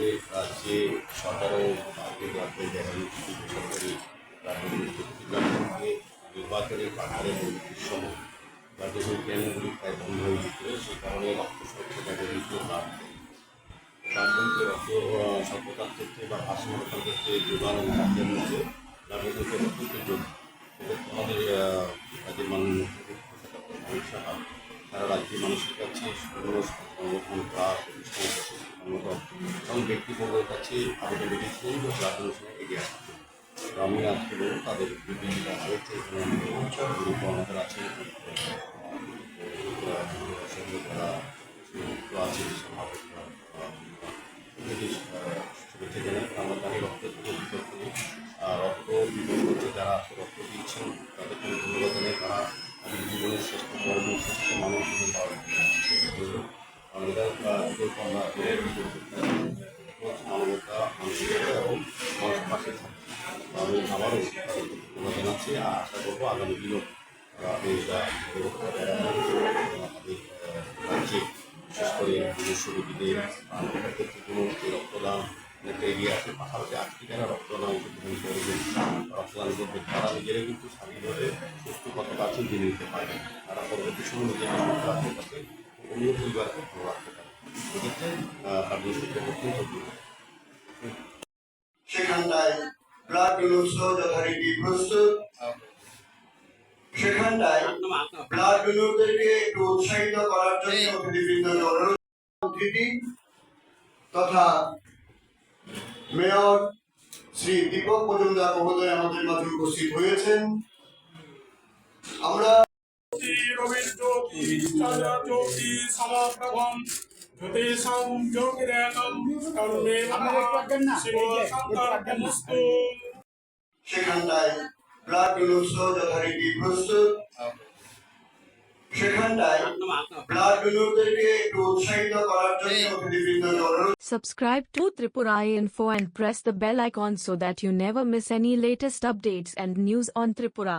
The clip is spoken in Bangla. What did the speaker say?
আমাদের রাজ্যে সরকারও আগে রাজ্যে দেখা যাচ্ছে কেন্দ্রগুলি প্রায় সে কারণে রক্ত স্বচ্ছতাকে রাজনৈতিক রক্ত স্বচ্ছতার ক্ষেত্রে বা ভারসাম্যতার ক্ষেত্রে যোগান এবং রাজ্যের মধ্যে রাজনৈতিক অত্যন্ত জরুরি আমাদের আহ, রাজ্যের মানুষের কাছে সংগঠন বা প্রতিষ্ঠানের কাছে সংগঠন এবং ব্যক্তিবর্গের কাছে রাজনৈতিক সময় এগিয়ে আসছে। তো আমি আজকে বলব তাদের আমাদের আছে তারা আছে শুভেচ্ছা জানাই রক্ত রক্ত তারা জীবনের পাশে আমি আবারও জানাচ্ছি আর আশা করব আগামী দিনও আহ, রাজ্যে রক্তদান এগিয়ে আসে পাশাপাশি আজকে যারা রক্তদান করবেন রক্তদান করবেন তারা নিজেরা কিন্তু স্বাধীনভাবে সুস্থ কতটা আছেন জেনে নিতে পারেন তারা পরবর্তী সময় নিজের অন্য পরিবারকে ভালো রাখতে পারে এক্ষেত্রে রাজনৈতিক অত্যন্ত জরুরি সেখানটায় ব্লাড যথারীতি প্রস্তুত। সেখানটায় উৎসাহিত শ্রী দীপক আমাদের হয়েছেন। আমরা রবিজ্যোতি জ্যোতি সমাপ্রভম জ্যোতিষাং জ্যোতিরেকম কর্মে শিব সংকল্পমস্তু সেখানটায় ব্লাড ডোনর সহ যথারীতি প্রস্তুত সেখানটায় ব্লাড ডোনরদেরকে একটু উৎসাহিত করার জন্য অতিথিবৃন্দ অনুরোধ Subscribe to Tripura Info and press the bell icon so that you never miss any latest updates and news on Tripura.